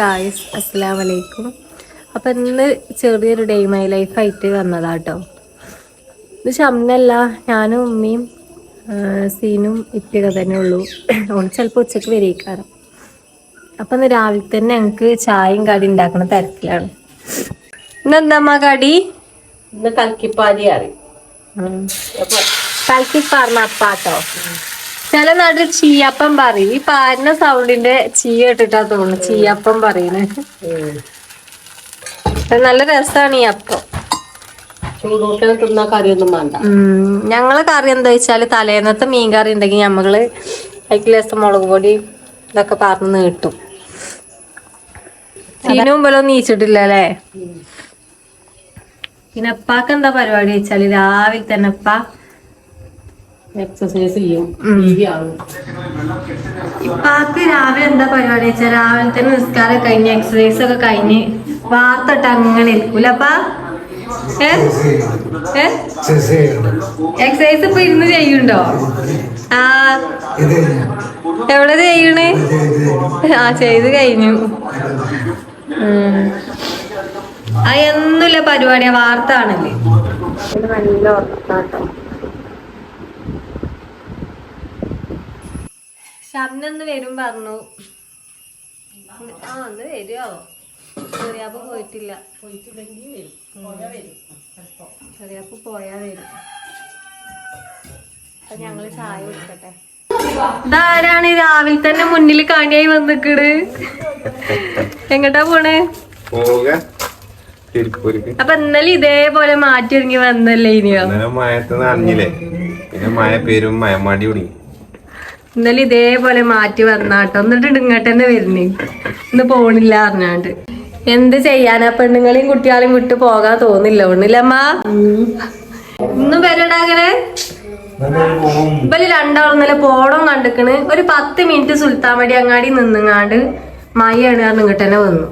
Guys അസ്സാം വലൈക്കും അപ്പം ഇന്ന് ചെറിയൊരു ഡേ മൈ ലൈഫായിട്ട് വന്നതാട്ടോ. ഇത് ഷംനല്ല ഞാനും ഉമ്മയും സീനും ഇപ്പിക തന്നെ ഉള്ളൂ. ഓൺ ചിലപ്പോൾ ഉച്ചയ്ക്ക് വരയിക്കാറ് അപ്പം ഇന്ന് രാവിലെ തന്നെ ഞങ്ങൾക്ക് ചായയും കടി ഉണ്ടാക്കണ തിരക്കിലാണ് ഇന്നെന്താ കടി? ഇന്ന് കൽക്കിപ്പാരി അറിയും അപ്പാട്ടോ? ചില നാട്ടിൽ ചീയപ്പം പറയും. ഈ പാരുന്ന സൗണ്ടിന്റെ ചീ ഇട്ടിട്ടാ തോന്നുന്നു. ചീയപ്പം പറയുന്നത് നല്ല രസമാണ് ഈ അപ്പം. ഞങ്ങൾ കറി എന്താ വെച്ചാൽ തലേന്നത്തെ മീൻ കറി ഉണ്ടെങ്കിൽ ഞമ്മൾ അതിക്ക് രസം മുളക് പൊടി ഇതൊക്കെ പറഞ്ഞ് നീട്ടും. ചീനും മുമ്പിലൊന്നും നീച്ചിട്ടില്ല അല്ലേ പിന്നെ അപ്പാക്ക് എന്താ പരിപാടി വെച്ചാൽ രാവിലെ തന്നെ അപ്പ എക്സസൈസ് ചെയ്യും. ഇപ്പാക്ക് രാവിലെ എന്താ പരിപാടി വെച്ചാൽ രാവിലെ തന്നെ നിസ്കാരം കഴിഞ്ഞ് എക്സസൈസ് ഒക്കെ കഴിഞ്ഞ് വാർത്തട്ട് അങ്ങനെ ഇരിക്കൂല. അപ്പാ? എക്സസൈസ് ഇപ്പൊ ഇരുന്ന് ചെയ്യുണ്ടോ ആ. എവിടെ ചെയ്യണേ? ആ ചെയ്ത് കഴിഞ്ഞു. ആ എന്നുമില്ല പരിപാടിയാ. വാർത്ത ആണല്ലേ? നല്ല ഉറപ്പാട്ടോ. ഷംനന്ന് വരും പറഞ്ഞു. ആ ഒന്ന് വരുമോ ചെറിയാപ്പ് പോയിട്ടില്ല. ചെറിയാപ്പ് പോയാ വരും. അപ്പൊ ഞങ്ങൾ ചായ കൊടുക്കട്ടെ. ഇതാരാണ് രാവിലെ തന്നെ മുന്നിൽ കാണിയായി വന്നിക്കണ്? എങ്ങട്ടാ പോണേ? അപ്പൊ ഇന്നലെ ഇതേപോലെ മാറ്റി ഒരുങ്ങി വന്നല്ലേ ഇനിയോ മയത്ത് നനഞ്ഞില്ലേ? പിന്നെ മഴ പേരും മയമാടി തുടങ്ങി. ഇന്നലെ ഇതേപോലെ മാറ്റി വന്നാട്ടോ. എന്നിട്ട് ഇങ്ങോട്ട് തന്നെ വരുന്നേ. ഇന്ന് പോണില്ല അറിഞ്ഞാണ്ട് എന്ത് ചെയ്യാനാ? പെണ്ണുങ്ങളെയും കുട്ടികളെയും വിട്ട് പോകാൻ തോന്നില്ല. ഒന്നില്ലമ്മ ഇന്നും വരണ്ട അങ്ങനെ ഇവൽ രണ്ടാളും ഇന്നലെ പോണം കണ്ടിക്കണ്. ഒരു പത്ത് മിനിറ്റ് സുൽത്താൻമടി അങ്ങാടി നിന്നുങ്ങാണ്ട് മയാണ് കാരണം ഇങ്ങോട്ട് തന്നെ വന്നു.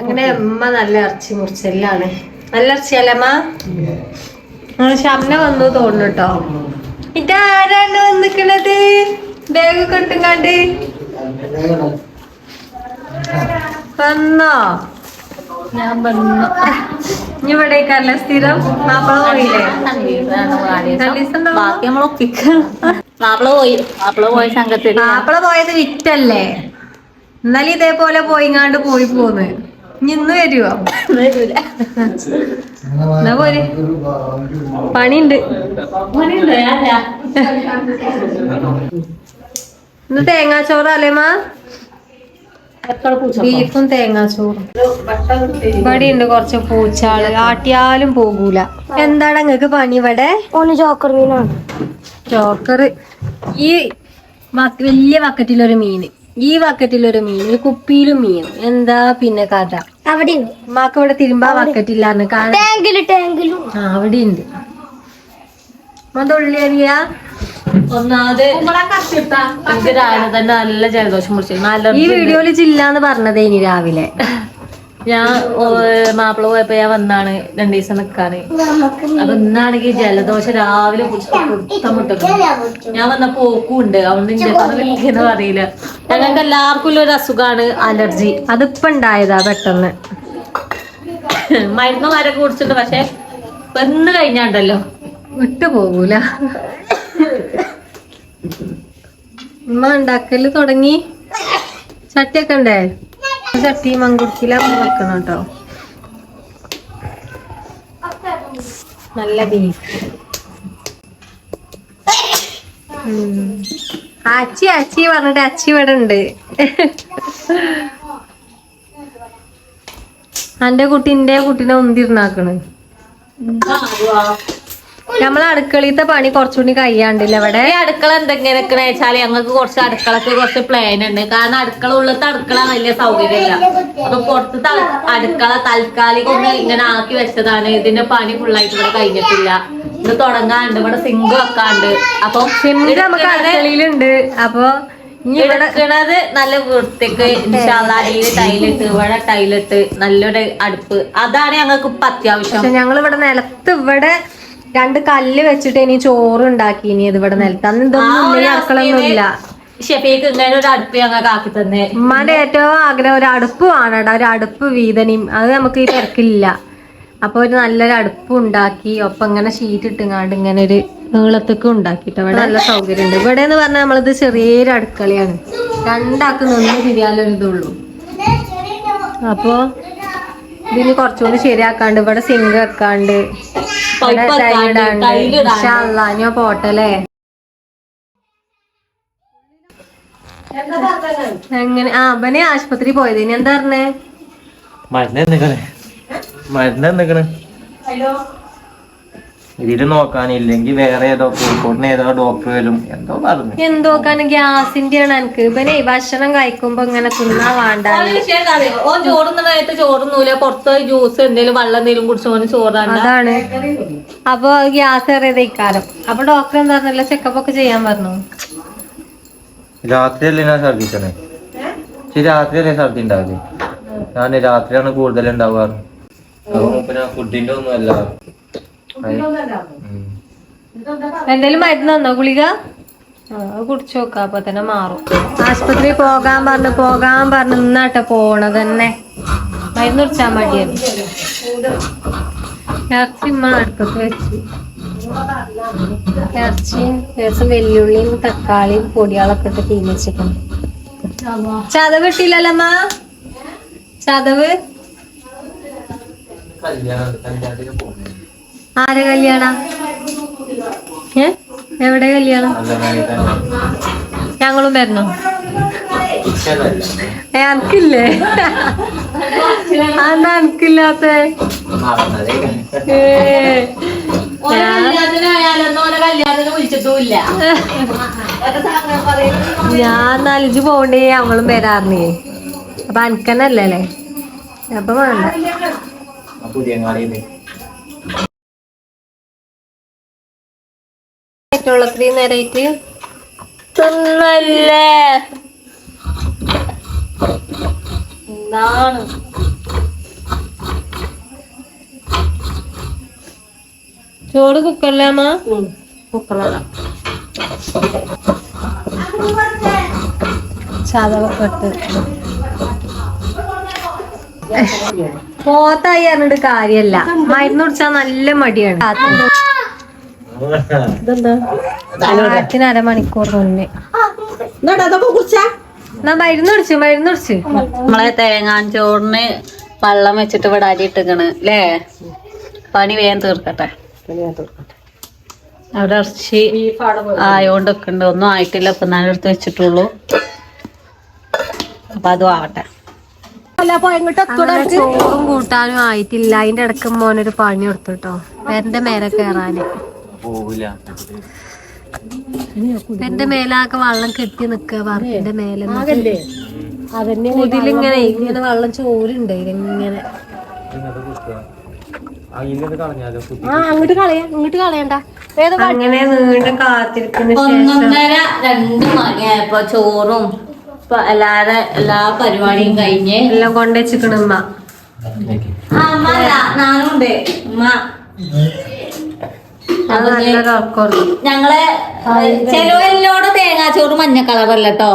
അങ്ങനെ അമ്മ നല്ല ഇറച്ചി മുറിച്ചെല്ലാണ്. നല്ല ഇറച്ചിയല്ലമ്മ ഷംന വന്നു തോന്നുന്നു കേട്ടോ ഇതാരാണ് വന്നിക്കണത്? ബാഗ് കൊട്ടുങ്ങാണ്ട് വന്നോ? ഞാൻ വന്നു. ഇവിടെ ഇവിടേക്കല്ല സ്ഥിരം. മാപ്പിള പോയില്ലേ. ബാക്കി നമ്മൾ മാപ്പിള പോയി. മാപ്പിള പോയ സംഘത്തിൽ മാപ്പിള പോയത് വിറ്റല്ലേ? എന്നാലും ഇതേപോലെ പോയിങ്ങാണ്ട് പോയി പോന്ന്. ഇനി ഇന്ന് വരുവോ എന്നാ പോരെ. പണിയുണ്ട്. ഇന്ന് തേങ്ങാച്ചോറ് അല്ലേമാ ബീഫും തേങ്ങാച്ചോറും. ഇവിടെ ഉണ്ട് കുറച്ച് പൂച്ചാൾ ആട്ടിയാലും പോകൂല. എന്താണ് നിങ്ങക്ക് പണി ഇവിടെ? ഓന് ജോക്കർ മീനാണ്. ചോക്കർ. ഈ വലിയ ബക്കറ്റിലൊരു മീന് ഈ ബക്കറ്റിലൊരു മീൻ. ഈ കുപ്പിയിലും മീൻ. എന്താ പിന്നെ കഥ? അവിടെ ഉണ്ട് ഉമ്മാക്ക് ഇവിടെ തിരുമ്പാ വാക്കറ്റില്ല ടാങ്കിലും ആ അവിടെ ഉണ്ട് ഒന്നാമത് എനിക്ക് രാവിലെ തന്നെ നല്ല ജലദോഷം പിടിച്ചു. നല്ല ഈ വീഡിയോയിൽ ചില്ലാന്ന് പറഞ്ഞതേ ഇനി രാവിലെ. ഞാൻ ഓ, മാപ്പിള പോയപ്പോ ഞാൻ വന്നാണ് രണ്ടു ദിവസം നിക്കാന്. അപ്പൊ ഇന്നാണെങ്കിൽ ജലദോഷം രാവിലെ മുട്ടക്കും ഞാൻ വന്ന പോക്കുണ്ട് അതുകൊണ്ട് കിട്ടിയെന്ന് അറിയില്ല ഞങ്ങൾക്ക് എല്ലാവർക്കും ഒരു അസുഖാണ് അലർജി. അതിപ്പോ ഉണ്ടായതാ പെട്ടെന്ന്. മരുന്ന് വരെ കുടിച്ചിട്ട് പക്ഷെ വന്ന് കഴിഞ്ഞാണ്ടല്ലോ. വിട്ടു പോകൂല. ഉമ്മ ഉണ്ടാക്കൽ തുടങ്ങി. ചട്ടിയൊക്കെ ഉണ്ടേ? ചട്ടി മങ്കുടുക്കിയിലൊക്കെ വെക്കണം കേട്ടോ നല്ല ബീഫ്. അച്ചി അച്ചി പറഞ്ഞിട്ട് അച്ചി ഇവിടെ ഉണ്ട്. എന്റെ കുട്ടി എന്റെ കുട്ടീനെ ഉന്തിരുന്നാക്കണ് നമ്മളെ അടുക്കളത്തെ പണി കുറച്ചുകൂടി കഴിയാണ്ടില്ല ഇവിടെ ഈ അടുക്കള എന്തെങ്കിലും വെച്ചാൽ ഞങ്ങൾക്ക് കുറച്ച് അടുക്കളക്ക് കുറച്ച് പ്ലാൻ ഉണ്ട്. കാരണം അടുക്കള ഉള്ളത്തെ അടുക്കള വലിയ സൗകര്യമില്ല. അപ്പൊ പുറത്ത് അടുക്കള താൽക്കാലികം ഇങ്ങനെ ആക്കി വെച്ചതാണ്. ഇതിന്റെ പണി ഫുള്ളായിട്ട് ഇവിടെ കഴിഞ്ഞിട്ടില്ല. ഇത് തുടങ്ങാണ്ട് ഇവിടെ സിങ്ക് വെക്കാണ്ട്. അപ്പൊ സിംഗ് നമുക്ക് അടുക്കളയിലുണ്ട്. അപ്പൊ എടുക്കണത് നല്ല വൃത്തിക്ക് അടിയിൽ ടൈലിട്ട് ഇവിടെ ടൈലിട്ട് നല്ലൊരു അടുപ്പ്. അതാണ് ഞങ്ങൾക്ക് ഇപ്പൊ അത്യാവശ്യം. ഞങ്ങൾ ഇവിടെ നിലത്ത് ഇവിടെ രണ്ട് കല്ല് വെച്ചിട്ട് ഇനി ചോറ് ഉണ്ടാക്കി ഇനി ഇത് ഇവിടെ നിലത്ത്. അന്ന് ഇതൊന്നും ഇല്ല അടുക്കളൊന്നും ഇല്ല. ഷെഫീക്ക് ഇങ്ങനെ ഒരു അടുപ്പ് ഞങ്ങൾക്ക് ആക്കി തന്നെ. ഉമ്മാന്റെ ഏറ്റവും ആഗ്രഹം ഒരു അടുപ്പ് വേണടാ ഒരു അടുപ്പ് വീതനയും അത് നമുക്ക് ഈ തിരക്കില്ല അപ്പൊ ഒരു നല്ലൊരു അടുപ്പ് ഉണ്ടാക്കി ഒപ്പം ഇങ്ങനെ ഷീറ്റ് ഇട്ടുങ്ങാണ്ട് ഇങ്ങനെ ഒരു നീളത്തൊക്കെ ഉണ്ടാക്കിട്ടോ ഇവിടെ നല്ല സൗകര്യം ഉണ്ട്. ഇവിടെ എന്ന് പറഞ്ഞാൽ നമ്മളിത് ചെറിയൊരു അടുക്കളയാണ്. രണ്ടാക്ക് നിന്ന് തിരിയാലൊരു ഇതുള്ളൂ. അപ്പോൾ ഇതിന് കുറച്ചുകൂടി ശരിയാക്കാണ്ട് ഇവിടെ സിങ്ക് വെക്കാണ്ട് ഇനി പോട്ടല്ലേ? എങ്ങനെ? ആ അവനെ ആശുപത്രി പോയത്. ഇനി എന്താ പറഞ്ഞേ? മരുന്ന് എന്തൊക്കെ മരുന്ന് എന്തൊക്കെയാണ് ഇതിൽ നോക്കാനില്ലെങ്കിൽ വേറെ ഏതോ കോഴിക്കോടിന് ഏതോ ഡോക്ടർ വരും. എന്തോ പറഞ്ഞു. എന്തോ ഗ്യാസിന്റെ ആണ് എനിക്ക് ഇവനെ ഭക്ഷണം കഴിക്കുമ്പോ ഇങ്ങനെ തിന്നാ വേണ്ട ഓ ചോറുന്ന നേരത്തെ ചോറുന്നൂല പുറത്ത് ജ്യൂസ് എന്തെങ്കിലും വെള്ളം എന്തെങ്കിലും കുടിച്ചോന് ചോറാണ് അതാണ്. അപ്പൊ ഗ്യാസ് ഏറിയത് ഇക്കാലം അപ്പൊ ഡോക്ടർ എന്താ പറഞ്ഞല്ലോ ചെക്കപ്പ് ഒക്കെ ചെയ്യാൻ പറഞ്ഞു. രാത്രിയല്ലേ ഞാൻ ഛർദിച്ചണേ ശരി രാത്രിയല്ലേ ഛർദി ഉണ്ടാവില്ലേ ഞാൻ രാത്രിയാണ് കൂടുതൽ ഉണ്ടാവാറ്. പിന്നെ ഫുഡിന്റെ ഒന്നും അല്ല. ഉം. എന്തേലും മരുന്ന് തന്നോ ഗുളിക? കുടിച്ചു നോക്കാം അപ്പൊ തന്നെ മാറും. ആശുപത്രി പോകാൻ പറഞ്ഞു പോകാൻ പറഞ്ഞു നിന്നാട്ടെ പോണത് തന്നെ. മരുന്ന് കുടിച്ചാൽ മടിയാണ് ഇറച്ചി ഉമ്മ അടുപ്പത്ത് വെച്ചു. ഇറച്ചിയും ദിവസം വെല്ലുള്ളിയും തക്കാളിയും പൊടികളൊക്കെ ഇട്ട് തീമിച്ചിട്ടുണ്ട് ചതവ് ഇട്ടില്ലല്ലമ്മ ചതവ്? ആരെ കല്യാണ? ഏ? എവിടെ കല്യാണം. ഞങ്ങളും വരണോ. ഏ അനക്കില്ലേ? അന്ന് അനക്കില്ലാത്ത? ഞാൻ നാലഞ്ച് പോണ്ടേ ഞങ്ങളും വരാറിനേ അപ്പൊ അനക്കന്നല്ലേ അല്ലേ അപ്പൊ വേണ്ട. ആ അത്രയും നേരമായിട്ട് തിന്നല്ലേ എന്താണ്? ചോറ് കുക്കറിലെ അമ്മ ചതവൊക്കെ ഇട്ട് പോത്തായി പറഞ്ഞിട്ട് കാര്യല്ല. മരുന്ന് കുടിച്ചാൽ നല്ല മടിയാണ്. ആറ്റിന് അരമണിക്കൂർ മുന്നേ. മരുന്ന് കുടിച്ചു മരുന്ന് കുടിച്ചു. നമ്മളെ തേങ്ങാഞ്ചോറിന് വെള്ളം വെച്ചിട്ട് ഇവിടെ അരി ഇട്ടിക്കണ് അല്ലേ പണി വേഗം തീർക്കട്ടെ. അവിടെ ഇറച്ചി ആയോണ്ട് വെക്കണ്ട ഒന്നും ആയിട്ടില്ല ഇപ്പൊ ഞാൻ എടുത്ത് വെച്ചിട്ടുള്ളൂ. അപ്പൊ അതും ആവട്ടെ. ചോറും കൂട്ടാനും ആയിട്ടില്ല. അതിന്റെ ഇടയ്ക്ക് മോനൊരു പണി കൊടുത്തു കേട്ടോ. എന്റെ മേലെ കയറാന് പോവില്ല. എന്റെ മേലാകെ വെള്ളം കെട്ടി നിക്ക വറത്തിന്റെ മേലെ ഇതിലിങ്ങനെ ഇങ്ങനെ വെള്ളം ചോരുണ്ട് ഇങ്ങനെ. അതിലത് കളഞ്ഞാലോ? കുത്തി ആ അങ്ങോട്ട് കളയാ ഇങ്ങോട്ട് കളയണ്ട. അങ്ങനെ നീണ്ട കാത്തിരിക്കുന്ന ഒന്നൊന്നര രണ്ട് മണിയായപ്പോ ചോറും എല്ലാരെ എല്ലാ പരിപാടിയും കഴിഞ്ഞ് എല്ലാം കൊണ്ടുവച്ചിട്ടുണ്ട് ഉമ്മ. ആ, അമ്മ അല്ല, നാനുണ്ട് ഉമ്മ. ഞങ്ങളെ ചെലവെല്ലോട് തേങ്ങാച്ചോറ് മഞ്ഞ കളറല്ല കേട്ടോ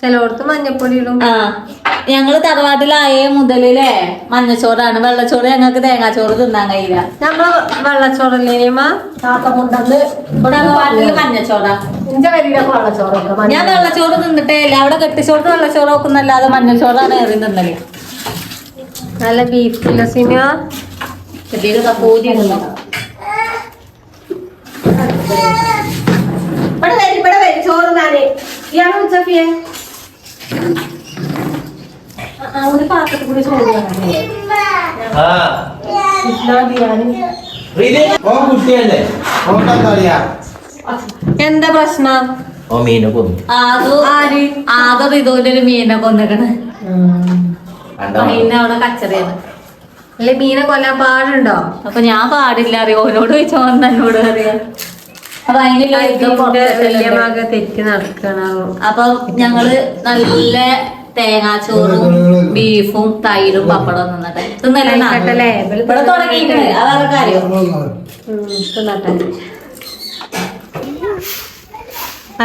ചിലയിടത്ത് മഞ്ഞപ്പൊടി ഇടും. ആ ഞങ്ങൾ തറവാട്ടിലായേ മുതലേ മഞ്ഞച്ചോറാണ്. വെള്ളച്ചോറ് ഞങ്ങൾക്ക് തേങ്ങാച്ചോറ് തിന്നാൻ കഴിയില്ല. ഞമ്മൾ വെള്ളച്ചോറല്ലേ തറവാട്ടിൽ മഞ്ഞച്ചോറാ. ഞാൻ വെള്ളച്ചോറ് തിന്നിട്ടേ ഇല്ല. അവിടെ കെട്ടിച്ചോറ് വെള്ളച്ചോറ് നോക്കുന്നല്ലാതെ മഞ്ഞച്ചോറാണ് ഏറി തിന്നൽ. നല്ല ബീഫ് കിലോ സിനിമ? ചെറിയൊരു പൂതി തിന്നു ആ ഓ കുട്ടിയല്ലേ? എന്താ പ്രശ്നം? ഓ മീനെ കൊന്നു. ആകെ ആകെ ഇതുപോലെ ഒരു മീനെ കൊന്നിക്കണ്. കണ്ടോ? മീനെ അവിടെ കച്ചറിയാണ്. അല്ലെ മീനെ കൊല്ലാൻ പാടുണ്ടോ? അപ്പൊ ഞാൻ പാടില്ല അറിയോ? ഓരോട് ചോദിച്ചോ എന്നോട് അറിയാം? അപ്പൊ അതിനുള്ള തെറ്റി നടക്കണോ. അപ്പൊ ഞങ്ങൾ നല്ല തേങ്ങാച്ചോറും ബീഫും തൈരും പപ്പടവും നിന്നിട്ട് തിന്നല്ലേ ആയിക്കോട്ടെ, ഇവിടെ തുടങ്ങിയിട്ടുണ്ട്. അതാണ് കാര്യം.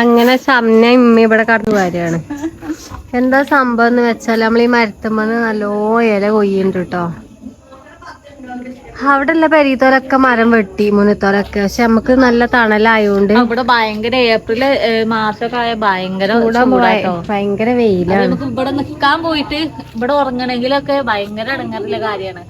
അങ്ങനെ സമന ഇമ്മ ഇവിടെ കടന്നു വരികയാണ്. എന്താ സംഭവം എന്ന് വെച്ചാൽ നമ്മൾ ഈ മരത്തുമ്പോൾ നല്ലോ ഇല കൊയ്യുണ്ട് കേട്ടോ അവിടെ ഉള്ള പെരീത്തോലൊക്കെ മരം വെട്ടി മുനത്തോലൊക്കെ പക്ഷെ നമുക്ക് നല്ല തണലായോണ്ട് ഇവിടെ ഭയങ്കര ഏപ്രിൽ മാസമൊക്കെ ആയ ഭയങ്കര ഭയങ്കര വെയിലാണ്. നമുക്ക് ഇവിടെ നിക്കാൻ പോയിട്ട് ഇവിടെ ഉറങ്ങണെങ്കിലൊക്കെ ഭയങ്കര ഇടങ്ങാറുള്ള കാര്യാണ്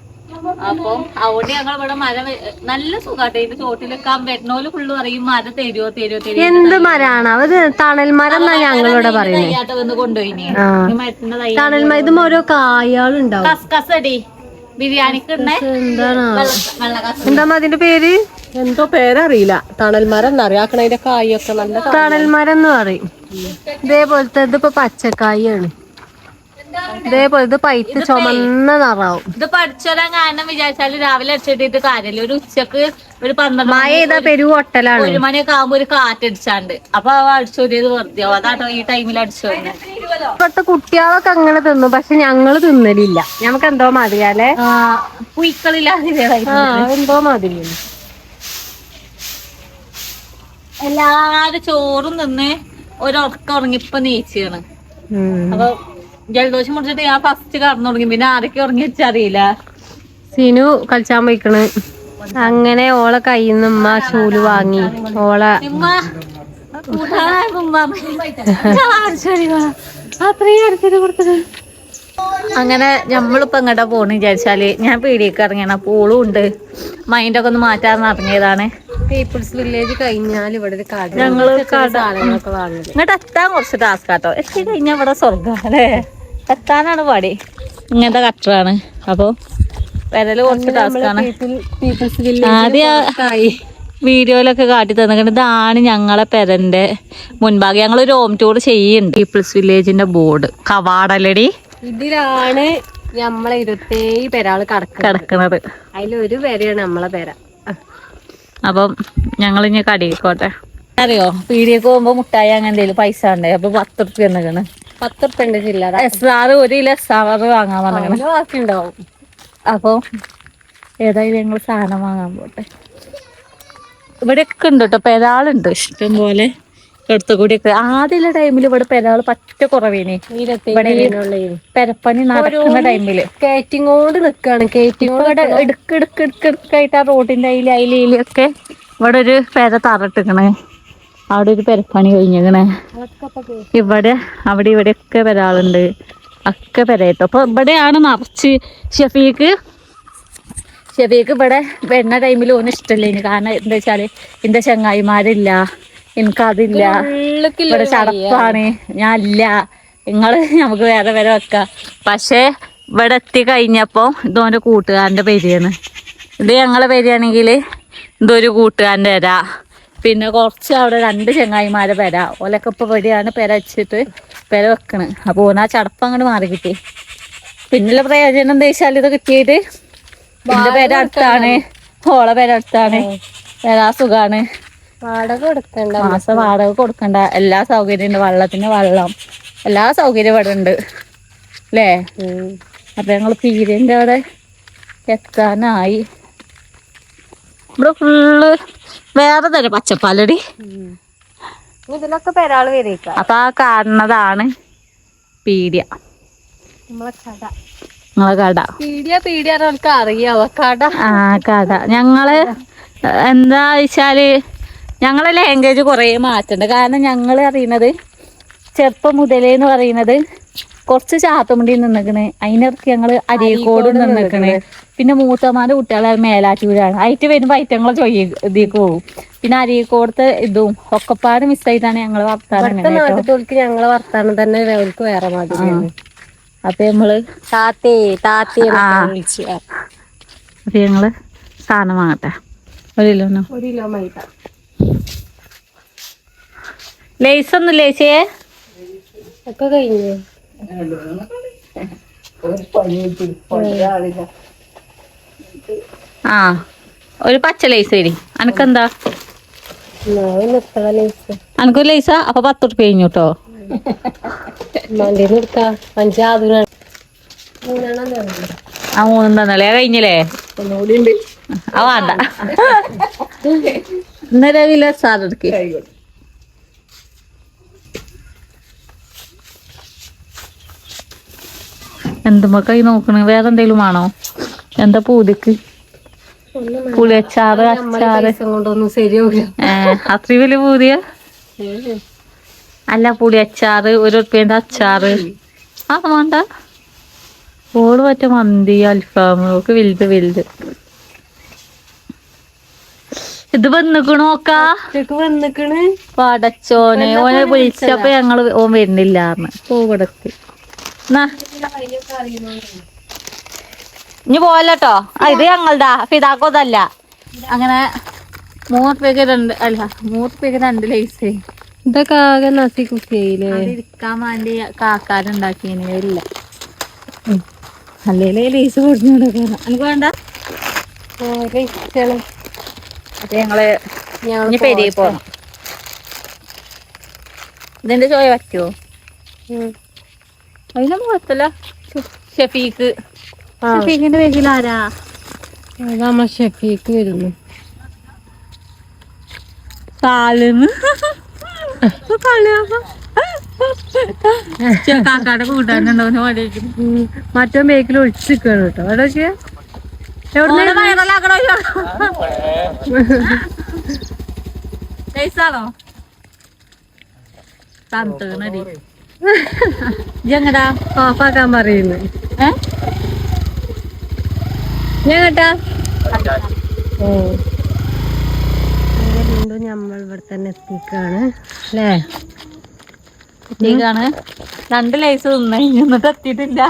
അപ്പൊ അവിടെ ഞങ്ങൾ ഇവിടെ മരം നല്ല സുഖമായിട്ട് ഇതിന്റെ ചോട്ടിലൊക്കെ വരുന്നോൽ ഫുള്ള് പറയും മരം തരുവോ തരുവോ തരുവോ എന്ത് മരാണ്? അത് തണൽ മരം എന്നാ ഞങ്ങളിവിടെ പറയുന്നത് കൊണ്ടുപോയി തണൽ മരം ഓരോ കായാളുണ്ടാവും കസ്കസടി. ബിരിയാണിക്ക് എന്താണ്? അതിന്റെ പേര്? എന്തോ പേരറിയില്ല. തണൽമരം എന്നറിയാക്കണതിന്റെ കായൊക്കെ നല്ല തണൽ മരം എന്ന് പറയും. ഇതേപോലത്തെ ഇതിപ്പോ പച്ചക്കായാണ്. ഇതേപോലെ ഇത് പൈത്ത് ചുമന്ന നിറാവും. ഇത് പഠിച്ചോരാൻ കാരണം വിചാരിച്ചാൽ രാവിലെ അടിച്ചിട്ടിട്ട് കാര്യമില്ല. ഒരു ഉച്ചയ്ക്ക് ഒരു പന്ത്രണ്ട് മഴ ചെയ്താ പെരു ഒട്ടലാണ്. ഒരു മണിയൊക്കെ ആകുമ്പോ ഒരു കാറ്റടിച്ചാണ്ട്. അപ്പൊ അടിച്ചോരിയത് വെറുതെ. അതാട്ടോ ഈ ടൈമിൽ അടിച്ചോരുന്നത് ഇപ്പത്തെ കുട്ടികളൊക്കെ അങ്ങനെ തിന്നു. പക്ഷെ ഞങ്ങൾ തിന്നലില്ല. ഞമ്മക്ക് എന്തോ മതിയാലേ? പുയ്ക്കളില്ലാതെ എന്തോ മതി എല്ലാരും ചോറും നിന്ന് ഒരു ഉറക്കം ഉറങ്ങിപ്പോ നീച്ചാണ്. അപ്പൊ ജലദോഷം മുടിച്ചിട്ട് ഞാൻ ഫസ്റ്റ് കടന്നു തുടങ്ങി. പിന്നെ ആരൊക്കെ ഉറങ്ങി വെച്ചറിയില്ല സിനു കളിച്ചാൻ പോയിക്കണ്. അങ്ങനെ ഓളെ കയ്യിൽ നിന്ന് ഉമ്മ ചൂൽ വാങ്ങി. ഓളെ. അത്രയും അടുത്തത് കൊടുത്തത്. അങ്ങനെ നമ്മളിപ്പോൾ എങ്ങോട്ടാ പോകണമെന്ന് വിചാരിച്ചാൽ ഞാൻ പീടിയൊക്കെ ഇറങ്ങിയാണ് പൂളും ഓളും ഉണ്ട്. മൈൻഡൊക്കെ ഒന്ന് മാറ്റാൻ ഇറങ്ങിയതാണ് പീപ്പിൾസ് വില്ലേജ് കഴിഞ്ഞാൽ ഇവിടെ ഒരു കട ഞങ്ങൾ കട സാധനങ്ങളൊക്കെ വാങ്ങി ഇങ്ങോട്ട് എത്താൻ കുറച്ച് ടാസ്ക് ആട്ടോ. എത്തി കഴിഞ്ഞാൽ ഇവിടെ സ്വർഗം അല്ലേ? എത്താനാണ് പാടി ഇങ്ങനത്തെ കട്ടറാണ് അപ്പോൾ വരൽ കുറച്ച് ടാസ്ക് ആണ്. പീപ്പിൾസ് ആദ്യം വീഡിയോയിലൊക്കെ കാട്ടി തന്നിട്ടുണ്ട്. ഇതാണ് ഞങ്ങളെ പെരന്റെ മുൻഭാഗം. ഞങ്ങൾ ഒരു ഹോം ടൂർ ചെയ്യുന്നുണ്ട് പീപ്പിൾസ് വില്ലേജിന്റെ ബോർഡ് കവാടലടി ഇതിലാണ് നമ്മളെ ഇരുപത്തേഴ് പേരാൾ കടക്കുന്നത് കിടക്കണത്. അതിലൊരു പേരാണ് നമ്മളെ പേര. അപ്പം ഞങ്ങൾ ഇനി കടിയിക്കോട്ടെ. അറിയോ? പീടിയൊക്കെ പോകുമ്പോ മുട്ടായി അങ്ങനെ എന്തെങ്കിലും പൈസ ഉണ്ടേ അപ്പൊ പത്ത് റുപ്യ എന്നാണ് പത്ത് ഉറുപ്പുണ്ട് ചില്ലറ എസ് ആർ ഒരു കിലോ എസ് ആർ വാങ്ങാൻ ഉണ്ടാവും അപ്പോൾ ഏതായാലും ഞങ്ങൾ സാധനം വാങ്ങാൻ പോട്ടെ. ഇവിടെയൊക്കെ ഉണ്ട് കേട്ടോ പെരാളുണ്ട് ഇഷ്ടം പോലെ. എടുത്തു കൂടിയൊക്കെ ആദ്യമുള്ള ടൈമിൽ ഇവിടെ പെരകൾ പറ്റ കുറവേനെ. ഇവിടെ പെരപ്പണി നടക്കുന്ന ടൈമിൽ കയറ്റിങ്ങോട് നിക്കാണ്. കയറ്റിങ്ങോട് ഇവിടെ ഇടുക്ക് ഇടുക്ക് ഇടുക്ക് ഇടുക്കായിട്ട് ആ റോഡിന്റെ അതിൽ അതിലൊക്കെ ഇവിടെ ഒരു പെര തറട്ടിക്കണേ. അവിടെ ഒരു പെരപ്പണി കഴിഞ്ഞിരിക്കണേ ഇവിടെ അവിടെ ഇവിടെയൊക്കെ പെരാളുണ്ട്. ഒക്കെ പെരയിട്ടോ. അപ്പൊ ഇവിടെയാണ് നിറച്ച് ഷഫീക്ക്. ഷഫീക്ക് ഇവിടെ വരുന്ന ടൈമിൽ ഒന്നും ഇഷ്ടമല്ലേ കാരണം എന്താ വെച്ചാൽ എന്റെ ചങ്ങായിമാരില്ല. എനിക്കതില്ല. ഇവിടെ ചടപ്പാണ്. ഞാൻ ഇല്ല നിങ്ങൾ നമുക്ക് വേറെ വരെ വെക്കാം. പക്ഷേ ഇവിടെ എത്തി കഴിഞ്ഞപ്പോൾ ഇതോന്റെ കൂട്ടുകാരന്റെ പേരിയാണ്. ഇത് ഞങ്ങളെ പേരാണെങ്കിൽ ഇതൊരു കൂട്ടുകാരന്റെ വരാ പിന്നെ കുറച്ച് അവിടെ രണ്ട് ചെങ്ങായിമാരെ പെര. ഓലൊക്കെ ഇപ്പൊ പെടിയാണ് പെര വെച്ചിട്ട് പെര വെക്കണ്. അപ്പൊ ഓനാ ചടപ്പ് അങ്ങോട്ട് മാറി കിട്ടി. പിന്നെയുള്ള പ്രയോജനം എന്താ വെച്ചാൽ ഇത് കിട്ടിയിട്ട് എന്റെ പേര അടുത്താണ് ഓളെ പേര അടുത്താണ് വരാ സുഖാണ്. വാടക കൊടുക്കണ്ട മാസം വാടക കൊടുക്കണ്ട. എല്ലാ സൗകര്യം ഉണ്ട് വെള്ളത്തിന് വെള്ളം. എല്ലാ സൗകര്യം ഇവിടെ ഉണ്ട് അല്ലേ അപ്പൊ ഞങ്ങൾ പീരിന്റെ അവിടെ എത്താനായി. ഇവിടെ ഫുള്ള് വേറെ തരം പച്ചപ്പാലടി ഇതിലൊക്കെ പേരാൾ വരേക്ക. അപ്പൊ ആ കാണുന്നതാണ് പീഡിയ നമ്മളെ കട. നമ്മളെ കട. അവർക്ക് അറിയാവോ? കട. ആ കട. ഞങ്ങൾ എന്താ വെച്ചാൽ ഞങ്ങളെ ലാംഗ്വേജ് കുറേ മാറ്റുന്നുണ്ട് കാരണം ഞങ്ങൾ അറിയുന്നത് ചെറുപ്പം മുതലേ എന്ന് പറയുന്നത് കുറച്ച് ചാത്തമുണ്ടി നിന്നിക്കണ്. അതിനിടയ്ക്ക് ഞങ്ങൾ അരീക്കോട് നിന്നിക്കണ്. പിന്നെ മൂത്തമാരുടെ കുട്ടികളെ മേലാറ്റൂരാണ് അയറ്റ് വരുമ്പോൾ ഐറ്റങ്ങളെ ചൊയ്യ ഇതിലേക്ക് പോകും. പിന്നെ അരീക്കോടത്തെ ഇതും ഒക്കെപ്പാട് മിസ്സായിട്ടാണ് ഞങ്ങൾ വർത്താനം ഞങ്ങളെ വർത്താനം തന്നെ അവർക്ക് വേറെ മാതിരിയാണ്. അപ്പൊ നമ്മൾ താത്തേ താത്തേ. വിളിച്ചു അപ്പൊ ഞങ്ങൾ സാധനം വാങ്ങട്ടെ. ഒരു കിലോനോ? ഒരു കിലോ മൈദ. ലേസ് ഒന്നും ലേശേ ഒക്കെ കഴിഞ്ഞു. ആ ഒരു പച്ച ലേസ് തരി. അനക്കെന്താ? അനക്കൊരു ലേസാ? അപ്പൊ പത്ത് റുപ്യ കഴിഞ്ഞു കേട്ടോ ആ മൂന്നും തന്നല്ലേ. കഴിഞ്ഞില്ലേ? ആ വേണ്ട. നിലവിലെ സാധനക്ക് എന്തുമ്മക്കായി നോക്കണേ? വേറെ എന്തെങ്കിലും ആണോ എന്താ പൂതിക്ക് പുളി അച്ചാറ്. അത്രയും വലിയ പൂതിയ? അല്ല പുളി അച്ചാറ് ഒരു ഉറുപ്പ്യന്റെ അച്ചാറ്. അത് വേണ്ട. ഓട് പറ്റ മന്തി അൽഫാം ഒക്കെ വലുത് വലുത്. ഇത് വന്നിക്കണു നോക്കാ വന്നിക്കണ്? പടച്ചോനെ ഓനെ വിളിച്ചപ്പോ ഞങ്ങൾ ഓൻ വരുന്നില്ലാന്ന്. പോവടക്ക് ഇനി പോവല്ലോ ആ ഇത് ഞങ്ങളുടാ ഫിതാക്കോതല്ല അങ്ങനെ മൂന്ന് പേക്ക് രണ്ട് അല്ല മൂന്ന് പേക്ക് രണ്ട് ലൈസ്. ഇതൊക്കെ ആകെ നസി കുക്കിയായില്ലേ ഇരിക്കാൻ വേണ്ടി കാക്കാരുണ്ടാക്കിയതിന് ഇല്ല. അല്ലേ ലൈസ് കൊടുത്തു എനിക്ക് വേണ്ട? അപ്പൊ ഞങ്ങൾ ഇനി പെരിയ പോണം. ഇതിന്റെ ചോയ പറ്റുമോ അതിനൊന്നും കുഴപ്പമില്ല ഷഫീക്ക് ഷഫീഖിന്റെ പേരിൽ ആരാ? അതാ ഷെഫീക്ക് വരുന്നു. സാലിന്ന് കാക്കാടെ കൂട്ടാനുണ്ടോ വേണ്ടിയിരിക്കുന്നു മറ്റോ ബേക്കിൽ ഒഴിച്ചിരിക്കണം കേട്ടോ. വൈറലാക്കണോ നൈസാണോ തണുത്തണടി ഇതെങ്ങടാ? ഓഫാക്കാൻ പറയുന്നു. ഞങ്ങട്ടാ കേട്ടാ വീണ്ടും നമ്മൾ ഇവിടെ തന്നെ എത്തിക്കാണ്. അല്ലേ? എത്തിക്കാണ്. രണ്ട് ലൈസ് തിന്നു എന്നിട്ട് എത്തിയിട്ടില്ല.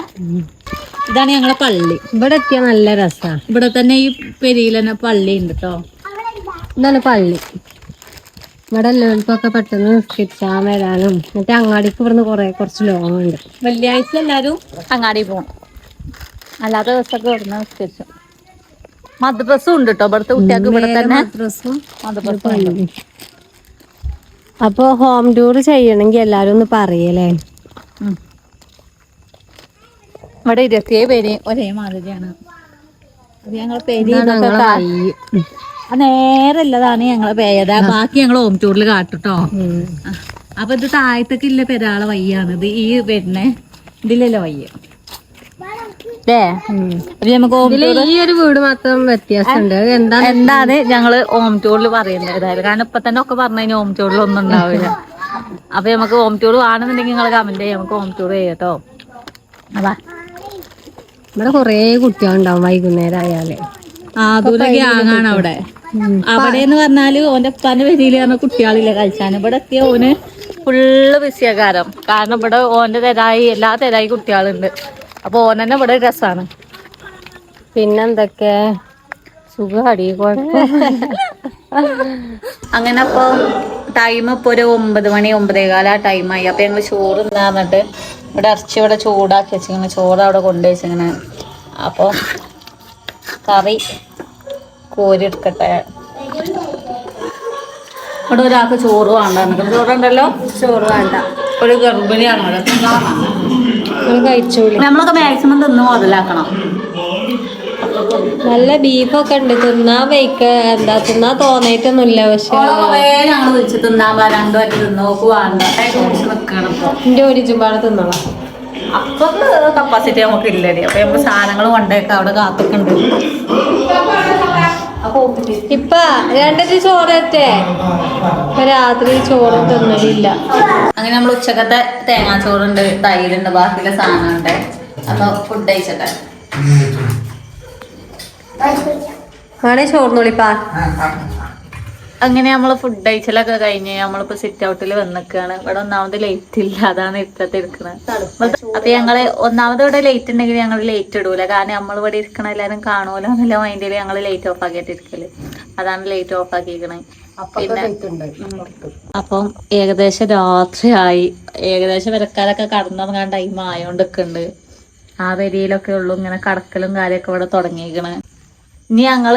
ഇതാണ് ഞങ്ങളെ പള്ളി. ഇവിടെ എത്തിയ നല്ല രസാ. ഇവിടെ തന്നെ ഈ പെരിയിൽ തന്നെ പള്ളി ഉണ്ട് കേട്ടോ ഇതാണ് പള്ളി. ഇവിടെ എല്ലാവർക്കൊക്കെ പെട്ടെന്ന് നിസ്കരിച്ചാൻ വരാനും. എന്നിട്ട് അങ്ങാടിക്ക് ഇവിടുന്ന് കുറെ കുറച്ച് ലോങ് ഉണ്ട് വെള്ളിയാഴ്ച എല്ലാരും അങ്ങാടി പോകും അല്ലാതെ ദിവസമൊക്കെ ഇവിടുന്ന് നിസ്കരിച്ചു. മദ്രസും ഉണ്ട് കേട്ടോ ഇവിടുത്തെ കുട്ടികൾക്ക് ഇവിടെ തന്നെ മദ്രസും ഉണ്ട്. അപ്പൊ ഹോം ടൂർ ചെയ്യണമെങ്കിൽ എല്ലാരും ഒന്ന് പറയല്ലേ ഉം. ഇവിടെ ഇരുപത്തിയേഴ് പേര് ഒരേ മാതിരിയാണ് അത് ഞങ്ങളെ പേര് ഇതാണ് ഇതൊക്കെ ഞങ്ങളെ പേയത് ബാക്കി ഞങ്ങൾ ഹോം ടൂറിൽ കാട്ടുട്ടോ. അപ്പൊ ഇത് താഴത്തേക്ക് ഇല്ല പെരാളെ വയ്യാണ്. ഇത് ഈ വരുന്നേ ഇതില്ലല്ലോ വയ്യ. ഈയൊരു ഈ ഒരു വീട് മാത്രം വ്യത്യാസമുണ്ട്. എന്താണ് ഞങ്ങൾ ഹോം ടൂറിൽ പറയുന്നത് ഏതായാലും. കാരണം ഇപ്പൊ തന്നെ ഒക്കെ പറഞ്ഞു ഹോം ടൂറിൽ ഒന്നും ഉണ്ടാവില്ല. അപ്പൊ നമുക്ക് ഹോം ടൂർ ആണെന്നുണ്ടെങ്കിൽ നിങ്ങൾ കമന്റ് ചെയ്യാം. നമുക്ക് ഹോം ടൂർ ചെയ്യട്ടോ അതാ ഇവിടെ കൊറേ കുട്ടികളുണ്ടാവും വൈകുന്നേരം ആയാലേ. ആ ദൂരെ ഗ്യാങ്ങാണ് അവിടെ. അവിടെ എന്ന് പറഞ്ഞാൽ ഓന്റെ ഉപ്പാന്റെ വരിയിൽ പറഞ്ഞ കുട്ടികളില്ല കഴിച്ചാൽ ഇവിടെ എത്തിയ ഓന് ഫുള്ള് ബിസിയകാരം കാരണം ഇവിടെ ഓന്റെ തരായി എല്ലാ തരായി കുട്ടികളുണ്ട്. അപ്പൊ ഓൻ തന്നെ ഇവിടെ രസാണ്. പിന്നെന്തൊക്കെ? സുഖടി അങ്ങനെ അപ്പൊ ടൈം ഇപ്പൊ ഒരു ഒമ്പത് മണി ഒമ്പതേകാല ടൈമായി അപ്പൊ ഞങ്ങൾ ചോറ് തിന്നാന്നിട്ട് ഇവിടെ ഇറച്ചി ഇവിടെ ചൂടാക്കി വെച്ചിങ്ങനെ ചോറ് അവിടെ കൊണ്ടുവച്ചിങ്ങനെ അപ്പൊ കറി കോരി എടുക്കട്ടെ ഇവിടെ ഒരാൾക്ക് ചോറ് വേണ്ട ചോറുണ്ടല്ലോ ചോറ് വേണ്ട. ഒരു ഗർഭിണിയാണ് നമ്മളൊക്കെ മാക്സിമം തിന്ന് മുതലാക്കണം. നല്ല ബീഫൊക്കെ ഉണ്ട്. തിന്നാ വയ്ക്ക എന്താ തിന്നാ തോന്നായിട്ടൊന്നുമില്ല പക്ഷെ. തിന്നാൻ എന്റെ ഒരു ചുമ്പാടെ തിന്നോളാം അപ്പൊ കപ്പാസിറ്റി നമുക്ക് ഇല്ലടി. അപ്പൊ നമുക്ക് സാധനങ്ങൾ കൊണ്ടേക്ക അവിടെ കാത്തൊക്കെണ്ട് ഇപ്പ രണ്ടര ഇപ്പൊ രാത്രി ചോറ് തിന്നലില്ല. അങ്ങനെ നമ്മൾ ഉച്ചക്കത്തെ തേങ്ങാച്ചോറുണ്ട് തൈരുണ്ട് ബാക്കിയുള്ള സാധനമുണ്ട് അപ്പൊ ഫുഡ് കഴിച്ചട്ടെ. ആണേ ചോറിനോളിപ്പാ അങ്ങനെ നമ്മൾ ഫുഡ് കഴിച്ചലൊക്കെ കഴിഞ്ഞ് നമ്മളിപ്പോ സിറ്റ് ഔട്ടിൽ വന്നിക്കാണ്. ഇവിടെ ഒന്നാമത് ലൈറ്റ് ഇല്ല. അതാണ് ഇപ്പത്തെ എടുക്കുന്നത് അപ്പൊ ഞങ്ങൾ ഒന്നാമത് ഇവിടെ ലേറ്റ് ഉണ്ടെങ്കിൽ ഞങ്ങൾ ലേറ്റ് ഇടൂല. കാരണം നമ്മൾ ഇവിടെ ഇരിക്കണ എല്ലാരും കാണുമല്ലോ എന്നുള്ള മൈൻഡിൽ ഞങ്ങൾ ലേറ്റ് ഓഫ് ആക്കിയിട്ട് ഇരിക്കൽ. അതാണ് ലേറ്റ് ഓഫ് ആക്കിയിരിക്കണേ പിന്നെ. അപ്പം ഏകദേശം രാത്രിയായി. ഏകദേശം വിലക്കാലൊക്കെ കടന്നിറങ്ങാൻ ടൈം ആയോണ്ടൊക്കെ ഉണ്ട് ആ വരിയിലൊക്കെ ഉള്ളു. ഇങ്ങനെ കടക്കലും കാര്യമൊക്കെ ഇവിടെ തുടങ്ങിയിരിക്കണേ. ഇനി ഞങ്ങൾ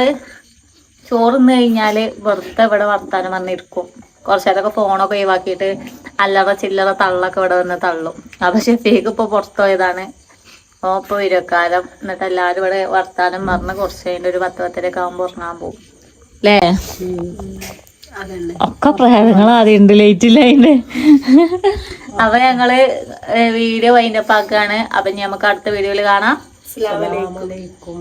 ചോറിന്ന് കഴിഞ്ഞാൽ വെറുതെ ഇവിടെ വർത്താനം വന്നിരിക്കും കുറച്ചേരൊക്കെ ഫോണൊക്കെ ഒഴിവാക്കിയിട്ട് അല്ലറ ചില്ലറ തള്ളൊക്കെ ഇവിടെ വന്ന് തള്ളും. അപ്പൊ ഷെഫീക്ക് ഇപ്പൊ പുറത്തുപോയതാണ് ഓ ഓപ്പൊ ഇരുക്കാലം എന്നിട്ട് എല്ലാരും ഇവിടെ വർത്താനം പറഞ്ഞ് കുറച്ച് കഴിഞ്ഞിട്ട് ഒരു പത്ത് പത്തരയൊക്കെ ആകുമ്പോ ഉറങ്ങാൻ പോകും അല്ലേ ഒക്കെ പ്രേതങ്ങൾ ആദ്യം ഉണ്ട്. ലേറ്റ് അതിന്റെ അപ്പൊ ഞങ്ങൾ വീഡിയോ വൈൻഡപ്പ് ആക്കാണ് അപ്പൊ ഇനി നമുക്ക് അടുത്ത വീഡിയോയിൽ കാണാം. അസ്സലാമു അലൈക്കും.